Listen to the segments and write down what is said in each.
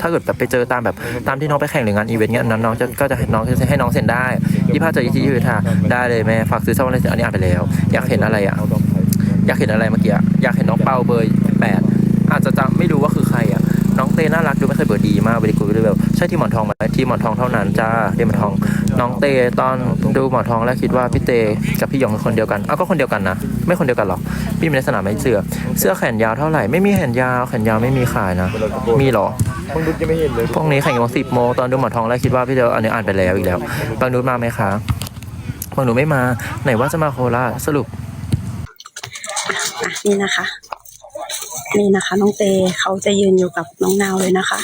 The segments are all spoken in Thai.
ถ้าเกิดแบบไปเจอตามแบบตามที่น้องไปแข่งหรืองานอีเวนต์เงี้ยน้องจะก็จะให้น้องให้น้องเซ็นได้ยี่ห้าเจอยี่ที่ยูทาได้เลยแม่ฝากซื้อซ่อมอะไรอันนี้อ่านไปแล้ว อยากเห็นอะไรอะอยากเห็นอะไรเมื่อกี้อยากเห็นน้องเปาเบอร์แปดอาจจะจำไม่รู้ว่าคือใครอะน้องเต้น่ารักดูไม่เคยเบอร์ดีมากเวลีกูดูแบบใช่ที่หมอนทองไหมที่หมอนทองเท่านั้นจ้าที่หมอนทอง น้องเต้ตอนดูหมอนทองแล้วคิดว่าพี่เต้กับพี่หยองเป็นคนเดียวกันอ้าวก็คนเดียวกันนะไม่คนเดียวกันหรอกพี่มีในสนามไม่เสื้อเสื้อแขนยาวเท่าไหร่ไม่มีแขนยาวแขนยาวไม่มีขายนะ มีหรอ มึงดูยังไม่เห็นเลยพวกนี้แข่งกันสิบโมงตอนดูหมอนทองแล้วคิดว่าพี่เดียวอันนี้อ่านไปแล้วอีกแล้วบางนุชมาไหมคะบางหนูไม่มาไหนว่าจะมาโคราชสรุปอะนี่นะคะ นี่นะคะ น้องเตเขาจะยืนอยู่กับน้องนาวเลยนะคะ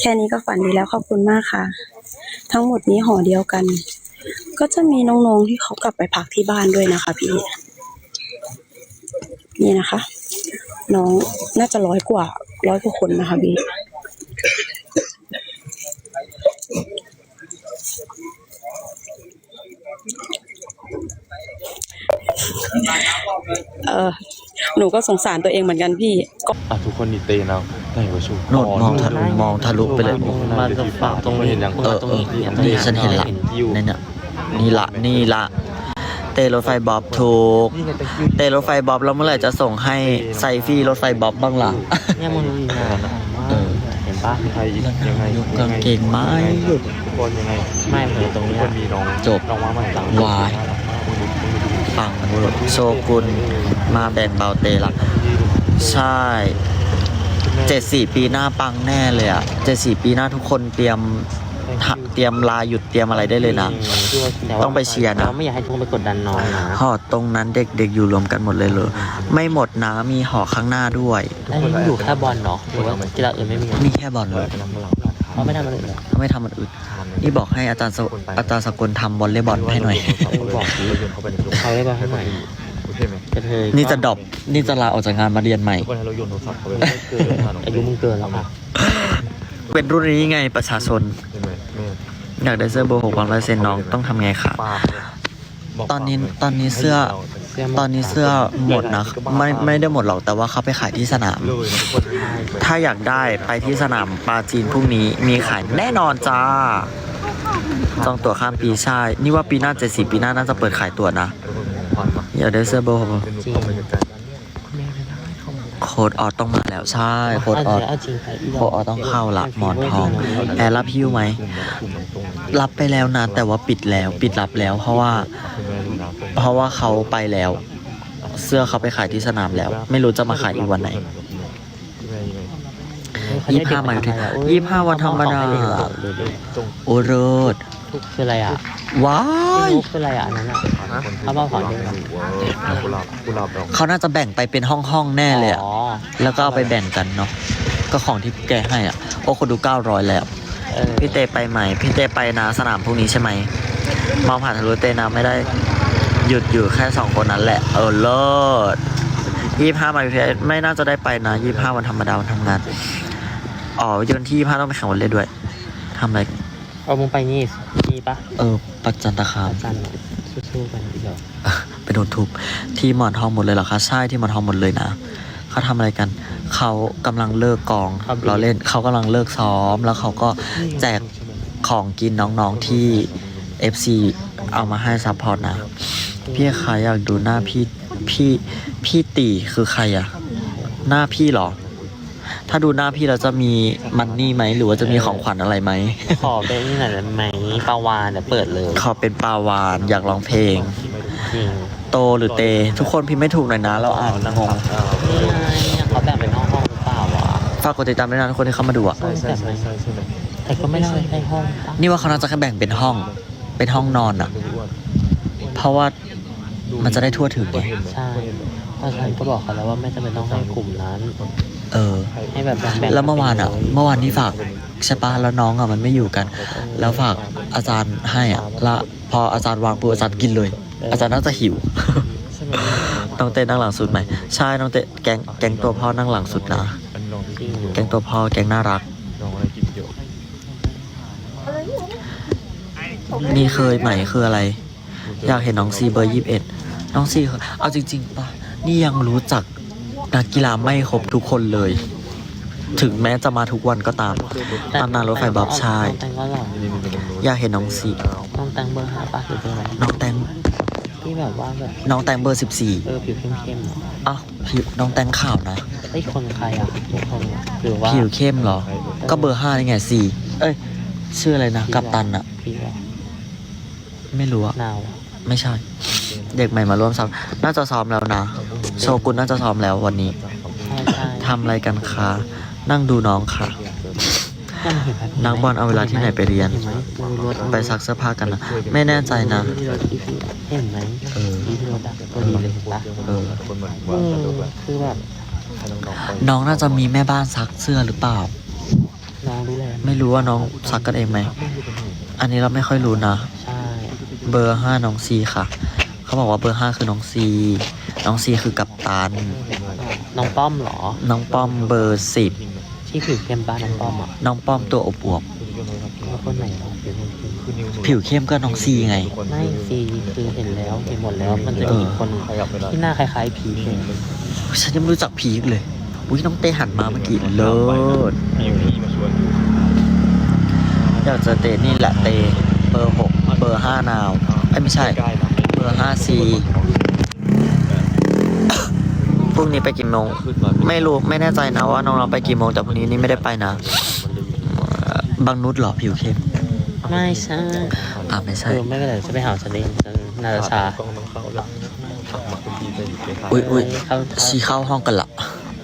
แค่นี้ก็ฝันดีแล้วขอบคุณมากค่ะ ทั้งหมดนี้ห่อเดียวกัน ก็จะมีน้องๆที่เขากลับไปพักที่บ้านด้วยนะคะ พี่ นี่นะคะ น้องน่าจะร้อยกว่าร้อยกว่าคนนะคะพี่เออหนูก็สงสารตัวเองเหมือนกันพี่ก็อะทุกคนนี่เตะนะได้หัวชูโน่นมองทะลุมองทะลุไปเลยมาจะฝากตรงนี้เห็นยังเออเออนี่ฉันเห็นละนี่เนี่ยนี่ละนี่ละ เตะรถไฟบ๊อบถูก เตะรถไฟบ๊อบแล้วเมื่อไหร่จะส่งให้ไซฟี่รถไฟบ๊อบบ้างล่ะเนี่ยมึงมีงานอะเออเห็นปะใครยังไงยกกางเกงไม้หยุดคนยังไงไม่เหมือนตรงนี้คนมีน้องจบน้องว่าใหม่หลังวายฟังโชกุนมาแบ่งเบาเตะละใช่เจ็ดสี่ปีหน้าปังแน่เลยอะเจ็ดสี่ปีหน้าทุกคนเตรียม เตรียมลาหยุดเตรียมอะไรได้เลยนะ ต้องไปเชียร์นะแต่ว่าไม่อยากให้ทุกคนไปกดดันน้องนะหอตรงนั้นเด็กๆอยู่รวมกันหมดเลยเลย ไม่หมดนะมีหอข้างหน้าด้วยอันนี้อยู่แค่บอลเนาะหรือว่ากีฬาอื่นไม่มีมีแค่บอลเลยเขาไม่ทำอะไรเลยไม่ทำมันอื่นนี่บอกให้อาจารย์สอาจารย์สกลทำวอลเลย์บอลให้หน่อยบอกเราโยนเข้าไปในกลุ่มเขาได้บอลให้หน่อยโอเคไหมกระเทยนี่จะดรอปนี่จะลาออกจากงานมาเรียนใหม่ทุกคนให้เราโยนโทรศัพท์เข้าไปเกินอายุมึงเกินแล้วค่ะเป็นรุ่นนี้ไงประชาชนเห็นไหมแม่ อยากได้เสื้อเบอร์หกวันร้อยเซนน้องต้องทำไงคะปากบกตอนนี้ปากเลยตอนนี้เสื้อเสื้อหมดตอนนี้เสื้อหมดนะไม่ไม่ได้หมดหรอกแต่ว่าเขาไปขายที่สนามเลยนะทุกคนถ้าอยากได้ไปที่สนามปาจีนพรุ่งนี้มีขายแน่นอนจ้าจองตั๋วข้ามปีใช่นี่ว่าปีหน้าเจ็ดสี่ปีหน้าน่าจะเปิดขายตั๋วนะทุกคนผ่านมาอยากได้เสื้อเบอร์หก โค้ดออดต้องมาแล้วใช่โค้ดออดเอาจริงค่ะอีโค้ดออดต้องเข้าละหมอนทองแอร์รับฮิ้วไหมๆกลุ่มกลุ่มตรงนี้รับไปแล้วนะ แต่ว่าปิดแล้ว ปิดรับแล้ว เพราะว่าคุณแม่ดูนะเพราะว่าเขาไปแล้ว เสื้อเขาไปขายที่สนามแล้ว ไม่รู้จะมาขายอีกวันไหนคุณแม่ยังไงยี่สิบห้าวันที่ยี่สิบห้าวันธรรมดาตรงโอเลิศคืออะไรอะ ว้าพี่ยนุ๊กคืออะไรอะอันนั้นอะ เอามาผ่อนด้วยกันกุหลาบกุหลาบดอกเขาน่าจะแบ่งไปเป็นห้องห้องๆแน่เลยอะอ๋อแล้วก็เอาไปแบ่งกันเนาะ ก็ของที่แกให้อะ โอ้คนดูเก้าร้อยแล้ว เออพี่เตไปไหมพี่เตไปนะสนามพรุ่งนี้ใช่ไหมมองผ่านทะลุเตนะไม่ได้ หยุดอยู่แค่สองคนนั้นแหละ เออเลิศยี่ห้ามาพี่ไม่น่าจะได้ไปนะยี่ห้าวันธรรมดาวันทำงาน อ๋อวันที่ยี่ห้าต้องไปแข่งวอลเลย์ด้วยทำอะไร เอามึงไปนี่นี่ปะเออ ปัจจันตคามอาจารย์สู้ๆกันอีกเหรอไปโดนทุบที่หมอนทองหมดเลยเหรอคะใช่ที่หมอนทองหมดเลยนะเขาทำอะไรกัน เขากำลังเลิกกองเราเล่นเขากำลังเลิกซ้อม แล้วเขาก็แจกของกินน้องๆที่ FC เอามาให้ซัพพอร์ตนะ พี่คะอยากดูหน้าพี่พี่พี่ตีคือใครอะหน้าพี่เหรอ ถ้าดูหน้าพี่เราจะมีมันนี่ไหม หรือว่าจะมีของขวัญอะไรไหม ขอเป็นนี่หน่อยได้ไหมปาวานเดี๋ยวเปิดเลยขอเป็นปลาวานอยากร้องเพลง จริงโตหรือเต ทุกคนพิมพ์ไม่ถูกหน่อยนะ เราอ่านงงนี่ไงเขาแบ่งเป็นห้องห้องๆหรือเปล่าวะฝากกดติดตามด้วยนะทุกคนที่เข้ามาดูอะใช่ใช่ใช่ใช่ใช่ไหมแต่ก็ไม่ได้ให้ห้องปะนี่ว่าเขาน่าจะแค่แบ่งเป็นห้อง เป็นห้องนอนอะดูอ้วนเพราะว่ามันจะได้ทั่วถึงไงใช่เพราะฉันก็บอกเขาแล้วว่าไม่จำเป็นต้องให้กลุ่มนั้น เออ ให้แบบแบ่งๆแล้วเมื่อวานอะ เมื่อวานที่ฝากใช่ปะแล้วน้องอะมันไม่อยู่กัน แล้วฝากอาจารย์ให้อะแล้วพออาจารย์วางปุ๊บอาจารย์กินเลย อาจารย์น่าจะหิว ใช่ไหมน้องเต้นั่งหลังสุดไหมใช่น้องเต้แกงแกงตัวพ่อนั่งหลังสุดนะอันนี้ลองจริงแกงตัวพ่อแกงน่ารัก ลองอะไรกินเยอะนี่เคยใหม่คืออะไร อยากเห็นน้องซีเบอร์ยี่สิบเอ็ดน้องซีคือเอาจริงๆป่ะนี่ยังรู้จัก นักกีฬาไม่ครบทุกคนเลย ถึงแม้จะมาทุกวันก็ตามตามนานรถไฟบ๊อบใช่น้องแตงก็หล่อนี่นี่เป็นตรงนู้นอยากเห็นน้องสีน้องแตงเบอร์ห้าปะหรือเบอร์อะไรน้องแตงที่แบบว่าแบบน้องแตงเบอร์สิบสี่เออผิวเข้มๆอะอ้าวผิวน้องแตงขาวนะไอ้ยคนใครอะทุกคนอะหรือว่าผิวเข้มเหรอ ก็เบอร์ห้านี่ไงสี่เอ้ยชื่ออะไรนะกัปตันอะพี่ว่าไม่รู้อะนาวไม่ใช่ เด็กใหม่มาร่วมซ้อมน่าจะซ้อมแล้วนะ โชกุนน่าจะซ้อมแล้ววันนี้ใช่ใช่ทำอะไรกันคะ นั่งดูน้องค่ะ นั่นเห็นไหมนักบอลเอาเวลาที่ไหนไปเรียนเห็นไหมดูรถไปซักเสื้อผ้ากันนะ ไม่แน่ใจนะ เห็นไหมเออดีที่รถอะตัวดีเลยเห็นปะเออคนเหมือนเอว่าอจะดูแบบคือแบบให้น้องๆไปน้องน่าจะมีแม่บ้านซักเสื้อหรือเปล่าน้องรู้แลไม่รู้ว่าน้องซักกันเองไหม อันนี้เราไม่ค่อยรู้นะใช่เบอร์ห้าน้องซีค่ะ เขาบอกว่าเบอร์ห้าคือน้องซี น้องซีคือกัปตัน น้องป้อมเหรอ น้องป้อมเบอร์สิบที่ผิวเข้มป้าน้องป้อมอะน้องป้อมตัวอบอวบแล้วคนไหนเหรอผิวเข้มคือนิ้วหนูผิวเข้มก็น้องซีไง ไม่ซีคือเห็นแล้วเห็นหมดแล้วมันจะมีอีกคนขยับไม่ได้ที่หน้าคล้ายๆผีเลยฉันยังไม่รู้จักพีคเลยอุ้ยน้องเต้หันมาเมื่อกี้เลิศมีพี่มาชวนอยู่อยากเจอเตนี่แหละเตเบอร์หกเบอร์ห้านาวไอ้ยไม่ใช่ใกล้นะเบอร์ห้าซี พรุ่งนี้ไปกี่โมงขึ้นมาไม่รู้ไม่แน่ใจนะว่าน้องๆไปกี่โมงแต่พรุ่งนี้นี่ไม่ได้ไปนะเอ่อบางนุชเหรอผิวเข้มไม่ใช่อ่าไม่เอใช่อไม่เป็นไรจะไปหาฉันเองฉันน่าจะช้าต้องต้องเข้าแล้วขับมาคุณพี่ไปอยู่ใกล้อุ้ยอุ้ยเข้าชีเข้าห้องกันละ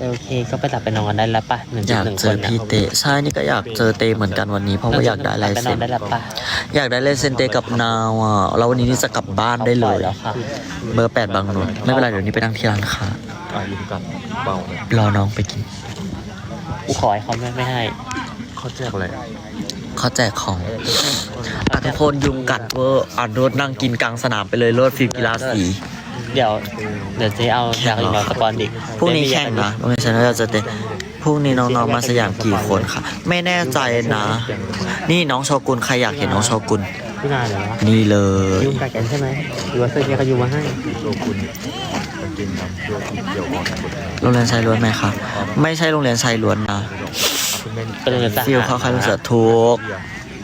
โอเค ก็ไปตัดไปนอนกันได้แล้วป่ะหนึ่งอจุดยากหนึ่งเจคอนนะพี่เตใช่นี่ก็อยากเจอเตเหมือนกันวันนี้ เพราะว่าอยากได้ลายไปนอเซ็นนได้แล้วป่ะอยากได้ลายเซ็นเตกับนาวอะแล้ววันนี้นี่จะกลับบ้านได้เลปอยยแล้วค่ะเบอร์แปดบางนุชไม่เป็นไรเดี๋ยวนี้ไปนั่งที่ร้านค้าอะยุงกัดเบาเลยรอน้องไปกินกูขอให้เขาไม่ไม่ให้ เขาแจกอะไรเขาแจกของอะทุกคนยุงกัดเวอร์อ่านรถนั่งกินกลางสนามไปเลยรถฟิล์มกีฬาสี เดี๋ยวเดี๋ยวเจ๊เอาอยากอีกมาสปอนดิพรุ่งนี้แข่งนะโรงเรียนฉันก็จะเตะพรุ่งนี้น้องๆมาสยามกี่คนคะไม่แน่ใจนะ นี่น้องโชกุนใครอยากเห็นน้องโชกุนพี่นาเลยวะนี่เลยยุ่งกัดกันใช่ไหมหรือว่าเสื้อเจ๊เขายุ่งมาให้โชคุณกางเกงดำเสื้อสีเขียวอ่อนหมดเลยโรงเรียนชายล้วนไหมคะไม่ใช่โรงเรียนชายล้วนนะคุณแม่เป็นเงินสหฟิลเขาใครรู้สึกทุก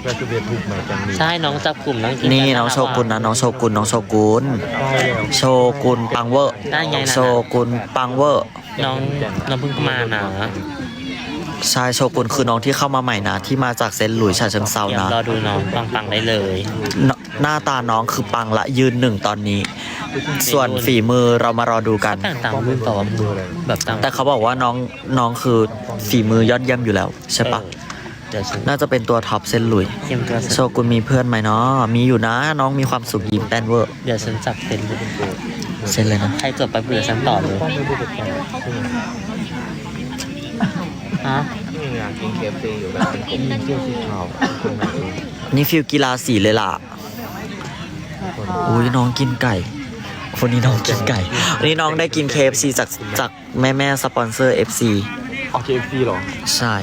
แม่คือเบียร์ทุกไหมจังมีใช่น้องจับกลุ่มน้องกินนี่กัน้องโชกุนนะน้องโชกุนน้องโชกุนได้แล้วโชกุนปังเวอร์ได้ไงนะโชกุนปังเวอร์น้องน้องเพิ่งเข้ามานะชายโชกุนคือน้องที่เข้ามาใหม่นะ ที่มาจากเซนต์หลุยส์ฉะเชิงเซาเตรียมนะ รอดูน้องปังๆได้เลยหนหน้าตาน้องคือปังละยืนหนึ่งตอนนี้ ส่วนฝีมือเรามารอดูกันแต่งตามรุ่นต่อว่ามือแบบตามแต่เขาบอกว่าน้องน้องคือฝีมือยอดเยี่ยมอยู่แล้วใช่ปะ เดี๋ยวฉันน่าจะเป็นตัวท็อปเซนต์หลุยส์เตรียมตัวโชกุนมีเพื่อนไหมเนาะมีอยู่นะ น้องมีความสุขยิ้มแป้นเวอร์เดี๋ยวฉันจับเซ็นเซนเลยนะใครเกิดไปเบื่อฉันต่อเลยต้องไปดูเด็กแข่งใช่ไหมฮะนี่ไงกินเคฟซีอยู่แบบเป็นกลมเสื้อสีขาวคนไหนรู้นี่ฟิลกีฬาสีเลยล่ะอุ้ยน้องกินไก่วันนี้น้องกินไก่วันนี้น้องได้กิน KFC จากจากแม่แม่ๆสปอนเซอร์ FC อ๋อเคฟซีหรอ ใช่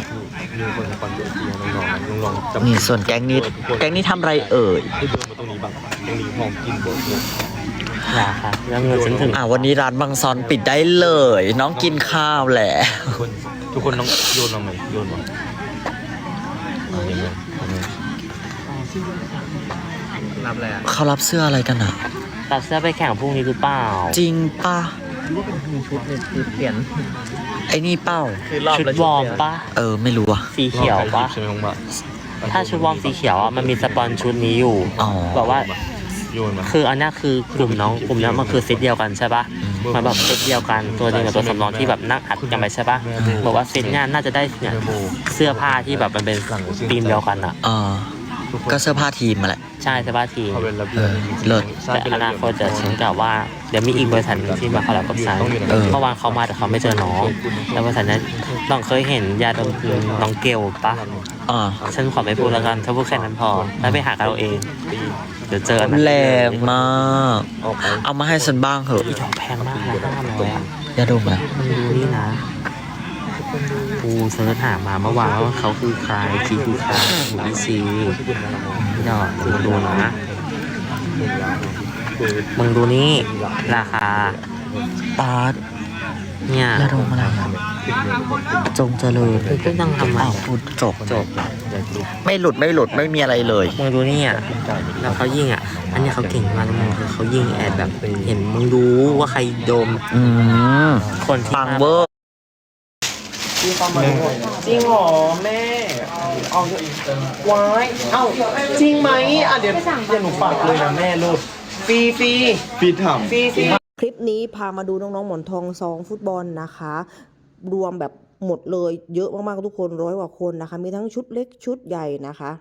มีคนสปอนเซอร์ซีน้องๆน้องๆจำนี่ส่วนแก๊งนี้ แก๊งนี้ทำไรเอ่ยให้เดินมาตรงนี้บ้างตรงนี้หอมกินเบอร์เนี่ยอย่าค่ะแล้วเงินฉันถึงอะวันนี้ร้านบางซอนปิดได้เลย น้องกินข้าวแหละทุกคนทุกคนต้องโยนลงไหมโยนมาอ่าเห็นไหมเห็นไหมรับอะไรอะเขารับเสื้ออะไรกันอะ ตัดเสื้อไปแข่งพรุ่งนี้หรือเปล่า จริงป่ะ ชุดเนี่ยคือเปลี่ยน ไอ้นี่เป้า คือรอบชุดละวอร์มปะเออ ไม่รู้อะสีเขียวปะใช่ไหมของบ้าถ้าชุดวอร์มสีเขียวอะมันมีสปอนชุดนี้อยู่อ๋อ แบบว่า โยนมา คืออันเนี้ยคือกลุ่มน้องกลุ่มเนี้ยมันคือเซตเดียวกันใช่ปะมันแบบเซตเดียวกันตัวจริงกับตัวสำรองที่แบบนั่งอัดกันไปใช่ปะบอกว่าเซตเนี้ยน่าจะได้เนี่ยแม่โบเสื้อผ้าที่แบบมันเป็นธีมเดียวกันอะอ่าก็เสื้อผ้าทีมมาแหละ ใช่เสื้อผ้าทีมเขาเป็นระเบียบเออเลิศ แต่อนาคตจะฉันกล่าวว่าเดี๋ยวมีอีกบริษัทหนึ่งที่มาคอลแลบกับฉันเออ เมื่อวานเขามาแต่เขาไม่เจอน้องแล้วบริษัทนั้นน้องเคยเห็นยาดมกลิ่นน้องเกลปะอ่า ฉันขอไม่พูดแล้วกันถ้าพูดแค่นั้นพอแล้วไปหากันเอาเองเดี๋ยวเจออันนั้นแรงมาก ออกไปเอามาให้ฉันบ้างเถอะอีดอกแพงมากนะห้าร้อยอะอย่าดมอะมันดูนี่นะ กูเสิร์ชหามาเมื่อวานว่าเขาคือใครคีคือใครหูอีซีเดี๋ยวมึงดูนะมึงดูนี่ ราคาปาดเนี่ยยาดมอะไรอะจงเจริญมึงก็ต้องทำใหม่อ้าวอะพูดจบจบไม่หลุดไม่หลุดไม่มีอะไรเลยมึงดูนี่อะแล้วเขายิงอะ อันนี้เขาเก่งมากนมึงคือเขายิงแอดแบบ เห็นมึงรู้ว่าใครโดมอืมคนที่ปั งเวอร์จริงเหรอแม่เอาไว้เอ้าจริงไหมอะเดี๋ยวเดี๋ยวหนูฝากเลยนะแม่ลูกฟรีฟรีฟรีทำฟรีฟรี คลิปนี้พามาดูน้องๆ หมอนทองซ้อมฟุตบอลนะคะ รวมแบบหมดเลยเยอะมากๆทุกคนร้อยกว่าคนนะคะ มีทั้งชุดเล็กชุดใหญ่นะคะ